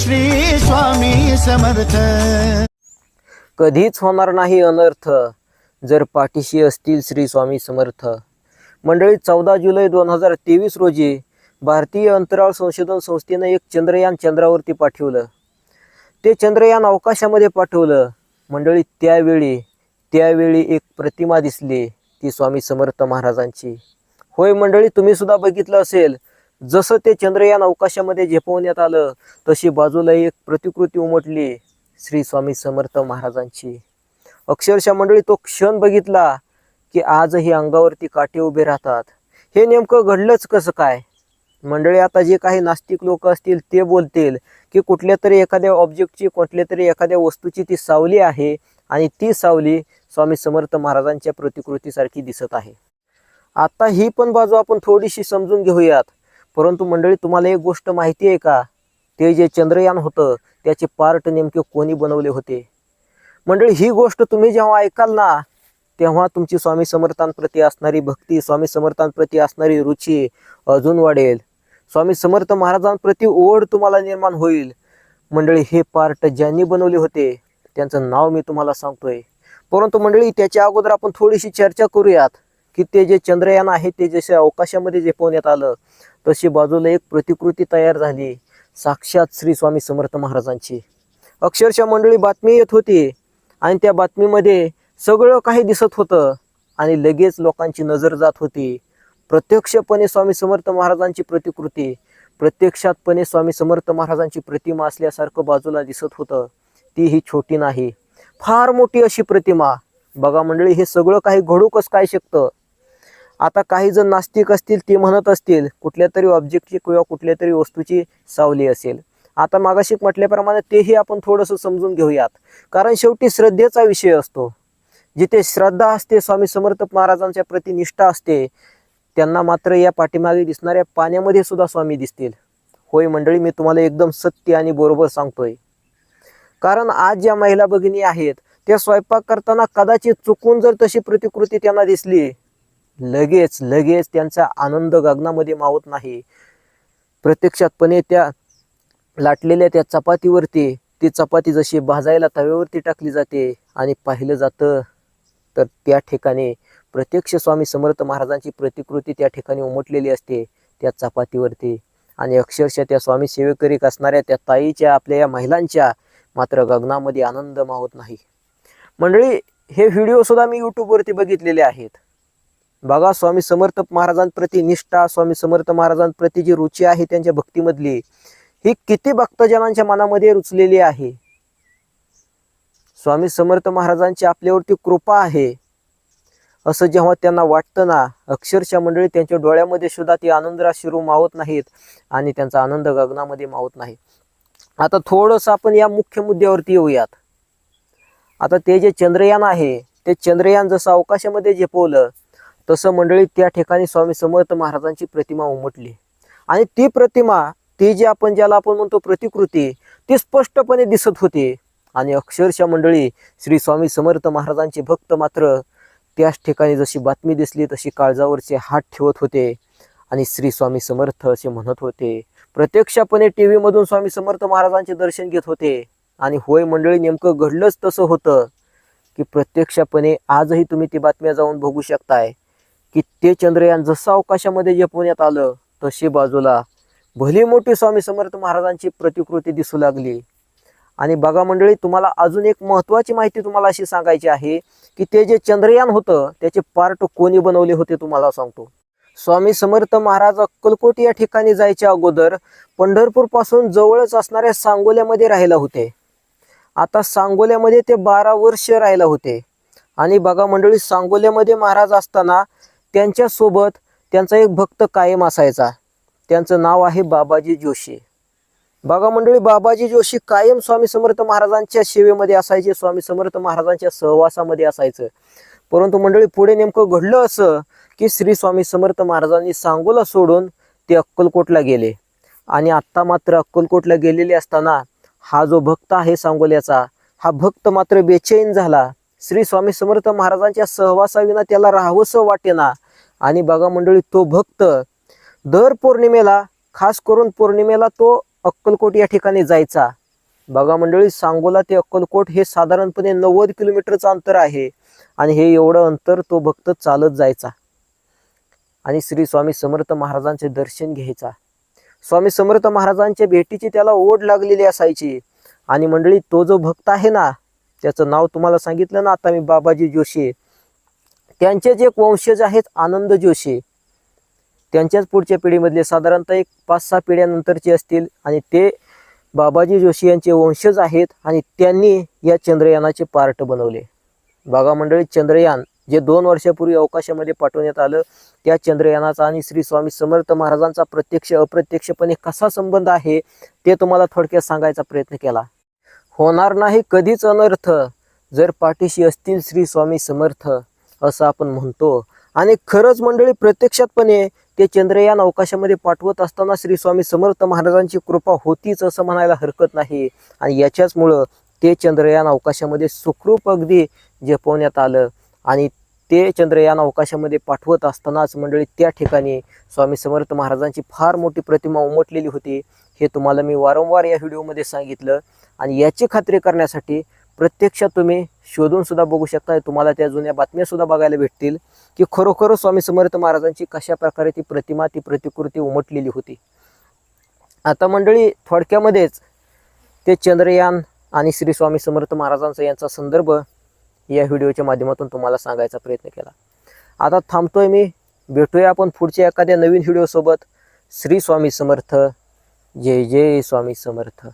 श्री स्वामी समर्थ. कधीच होणार नाही अनर्थ. जर पाठीशी असतील श्री स्वामी समर्थ. मंडळी चौदा जुलै दोन हजार तेवीस रोजी भारतीय अंतराळ संशोधन संस्थेनं एक चंद्रयान चंद्रावरती पाठवलं. ते चंद्रयान अवकाशामध्ये पाठवलं. मंडळी त्यावेळी त्यावेळी एक प्रतिमा दिसली ती स्वामी समर्थ महाराजांची. होय मंडळी तुम्ही सुद्धा बघितलं असेल जसं ते चंद्रयान अवकाशामध्ये झेपवण्यात आलं तशी बाजूला एक प्रतिकृती उमटली श्री स्वामी समर्थ महाराजांची. अक्षरशः मंडळी तो क्षण बघितला की आजही अंगावरती काटे उभे राहतात. हे नेमकं घडलंच कसं काय? मंडळी आता जे काही नास्तिक लोक असतील ते बोलतील की कुठल्या तरी एखाद्या ऑब्जेक्टची कुठल्या तरी एखाद्या वस्तूची ती सावली आहे आणि ती सावली स्वामी समर्थ महाराजांच्या प्रतिकृतीसारखी दिसत आहे. आता ही पण बाजू आपण थोडीशी समजून घेऊयात. परंतु मंडळी तुम्हाला एक गोष्ट माहिती आहे का? ते जे चंद्रयान होतं त्याचे पार्ट नेमके कोणी बनवले होते? मंडळी ही गोष्ट तुम्ही जेव्हा ऐकाल ना तेव्हा तुमची स्वामी समर्थांप्रती असणारी भक्ती स्वामी समर्थांप्रती असणारी रुची अजून वाढेल. स्वामी समर्थ महाराजांप्रती ओढ तुम्हाला निर्माण होईल. मंडळी हे पार्ट ज्यांनी बनवले होते त्यांचं नाव मी तुम्हाला सांगतोय. परंतु मंडळी त्याच्या अगोदर आपण थोडीशी चर्चा करूयात. की ते जे चंद्रयान आहे ते जसे अवकाशामध्ये झेपवण्यात आलं तशी बाजूला एक प्रतिकृती तयार झाली. साक्षात श्री स्वामी समर्थ महाराजांची. अक्षरशः मंडळी बातमी येत होती आणि त्या बातमीमध्ये सगळं काही दिसत होतं आणि लगेच लोकांची नजर जात होती. प्रत्यक्षपणे स्वामी समर्थ महाराजांची प्रतिकृती प्रत्यक्षातपणे स्वामी समर्थ महाराजांची प्रतिमा असल्यासारखं बाजूला दिसत होतं. ती ही छोटी नाही. फार मोठी अशी प्रतिमा. बघा मंडळी हे सगळं काही घडू कसं काय शकतं? आता काही जण नास्तिक असतील ते म्हणत असतील कुठल्या तरी ऑब्जेक्टची किंवा कुठल्या तरी वस्तूची सावली असेल. आता मागाशी म्हटल्याप्रमाणे तेही आपण थोडंसं समजून घेऊयात. कारण शेवटी श्रद्धेचा विषय असतो. जिथे श्रद्धा असते स्वामी समर्थ महाराजांच्या प्रति निष्ठा असते त्यांना मात्र या पाठीमागे दिसणाऱ्या पाण्यामध्ये सुद्धा स्वामी दिसतील. होय मंडळी मी तुम्हाला एकदम सत्य आणि बरोबर सांगतोय. कारण आज ज्या महिला भगिनी आहेत त्या स्वयंपाक करताना कदाचित चुकून जर तशी प्रतिकृती त्यांना दिसली लगेच लगेच त्यांचा आनंद गगनामध्ये मावत नाही. प्रत्यक्षातपणे त्या लाटलेल्या त्या चपातीवरती ती चपाती जशी भाजायला तव्यावरती टाकली जाते आणि पाहिलं जातं तर त्या ठिकाणी प्रत्यक्ष स्वामी समर्थ महाराजांची प्रतिकृती त्या ठिकाणी उमटलेली असते त्या चपातीवरती. आणि अक्षरशः त्या स्वामी सेवेकरीक असणाऱ्या त्या ताईच्या आपल्या या महिलांच्या मात्र गगनामध्ये आनंद मावत नाही. मंडळी हे व्हिडिओसुद्धा मी यूट्यूबवरती बघितलेले आहेत. बघा स्वामी समर्थ महाराजांप्रती निष्ठा स्वामी समर्थ महाराजांप्रती जी रुची आहे त्यांच्या भक्तीमधली ही किती भक्तजनांच्या मनामध्ये रुचलेली आहे? स्वामी समर्थ महाराजांची आपल्यावरती कृपा आहे. असं जेव्हा त्यांना वाटतं ना अक्षरशः मंडळी त्यांच्या डोळ्यामध्ये सुद्धा ती आनंदराशिरू मावत नाहीत आणि त्यांचा आनंद गगनामध्ये मावत नाही. आता थोडंसं आपण या मुख्य मुद्द्यावरती येऊयात. आता ते जे चंद्रयान आहे ते चंद्रयान जसं अवकाशामध्ये झेपवलं तसं मंडळी त्या ठिकाणी स्वामी समर्थ महाराजांची प्रतिमा उमटली. आणि ती प्रतिमा ती जी आपण ज्याला आपण म्हणतो प्रतिकृती ती स्पष्टपणे दिसत होती. आणि अक्षरशः मंडळी श्री स्वामी समर्थ महाराजांचे भक्त मात्र त्याच ठिकाणी जशी बातमी दिसली तशी काळजावरचे हात ठेवत होते. आणि श्री स्वामी समर्थ असे म्हणत होते प्रत्यक्षपणे टी व्हीमधून स्वामी समर्थ महाराजांचे दर्शन घेत होते. आणि होय मंडळी नेमकं घडलंच तसं होतं की प्रत्यक्षपणे आजही तुम्ही ती बातम्या जाऊन बघू शकताय. की ते चंद्रयान जसं अवकाशामध्ये झेपवण्यात आलं? तशी बाजूला भली मोठी स्वामी समर्थ महाराजांची प्रतिकृती दिसू लागली. आणि बघा मंडळी तुम्हाला अजून एक महत्त्वाची माहिती तुम्हाला अशी सांगायची आहे की ते जे चंद्रयान होतं त्याचे पार्ट कोणी बनवले होते तुम्हाला सांगतो. स्वामी समर्थ महाराज अक्कलकोट या ठिकाणी जायच्या अगोदर पंढरपूरपासून जवळच असणाऱ्या सांगोल्यामध्ये राहिला होते. आता सांगोल्यामध्ये ते बारा वर्ष राहिला होते. आणि बघा मंडळी सांगोल्यामध्ये महाराज असताना त्यांच्यासोबत त्यांचा एक भक्त कायम असायचा. त्यांचं नाव आहे बाबाजी जोशी. बघा मंडळी बाबाजी जोशी कायम स्वामी समर्थ महाराजांच्या सेवेमध्ये असायचे स्वामी समर्थ महाराजांच्या सहवासामध्ये असायचं. परंतु मंडळी पुढे नेमकं घडलं असं की श्री स्वामी समर्थ महाराजांनी सांगोला सोडून ते अक्कलकोटला गेले. आणि आत्ता मात्र अक्कलकोटला गेलेले असताना हा जो भक्त आहे सांगोल्याचा हा भक्त मात्र बेचैन झाला. श्री स्वामी समर्थ महाराजांच्या सहवासाविना त्याला राहावंसं वाटेना. आणि बघा मंडळी तो भक्त दर पौर्णिमेला खास करून पौर्णिमेला तो अक्कलकोट या ठिकाणी जायचा. बघा मंडळी सांगोला ते अक्कलकोट हे साधारणपणे नव्वद किलोमीटरचं अंतर आहे आणि हे एवढं अंतर तो भक्त चालत जायचा. आणि श्री स्वामी समर्थ महाराजांचे दर्शन घ्यायचा. स्वामी समर्थ महाराजांच्या भेटीची त्याला ओढ लागलेली असायची. आणि मंडळी तो जो भक्त आहे ना त्याचं नाव तुम्हाला सांगितलं ना आता मी बाबाजी जोशी त्यांचे जे वंशज आहेत आनंद जोशी. त्यांच्याच पुढच्या पिढीमधले साधारणतः एक पाच सहा पिढ्यानंतरचे असतील आणि ते बाबाजी जोशी यांचे वंशज आहेत आणि त्यांनी या चंद्रयानाचे पार्ट बनवले. बागा मंडळी चंद्रयान जे दोन वर्षापूर्वी अवकाशामध्ये पाठवण्यात आलं त्या चंद्रयानाचा आणि श्री स्वामी समर्थ महाराजांचा प्रत्यक्ष अप्रत्यक्षपणे कसा संबंध आहे ते तुम्हाला थोडक्यात सांगायचा प्रयत्न केला. होणार नाही कधीच अनर्थ. जर पाठीशी असतील श्री स्वामी समर्थ असं आपण म्हणतो. आणि खरंच मंडळी प्रत्यक्षातपणे ते चंद्रयान अवकाशामध्ये पाठवत असताना श्री स्वामी समर्थ महाराजांची कृपा होतीच असं म्हणायला हरकत नाही. आणि याच्याचमुळं ते चंद्रयान अवकाशामध्ये सुखरूप अगदी जपवण्यात आलं. आणि ते चंद्रयान अवकाशामध्ये पाठवत असतानाच मंडळी त्या ठिकाणी स्वामी समर्थ महाराजांची फार मोठी प्रतिमा उमटलेली होती. हे तुम्हाला मी वारंवार या व्हिडिओमध्ये सांगितलं. आणि याची खात्री करण्यासाठी प्रत्यक्षात तुम्ही शोधूनसुद्धा बघू शकता. तुम्हाला त्या जुन्या बातम्यासुद्धा बघायला भेटतील की खरोखर स्वामी समर्थ महाराजांची कशा प्रकारे ती प्रतिमा ती प्रतिकृती उमटलेली होती. आता मंडळी थोडक्यामध्येच ते चंद्रयान आणि श्री स्वामी समर्थ महाराजांचा यांचा संदर्भ या व्हिडिओच्या माध्यमातून तुम्हाला सांगायचा प्रयत्न केला. आता थांबतोय मी. भेटूया आपण पुढच्या एखाद्या नवीन व्हिडिओसोबत. श्री स्वामी समर्थ. जय जय स्वामी समर्थ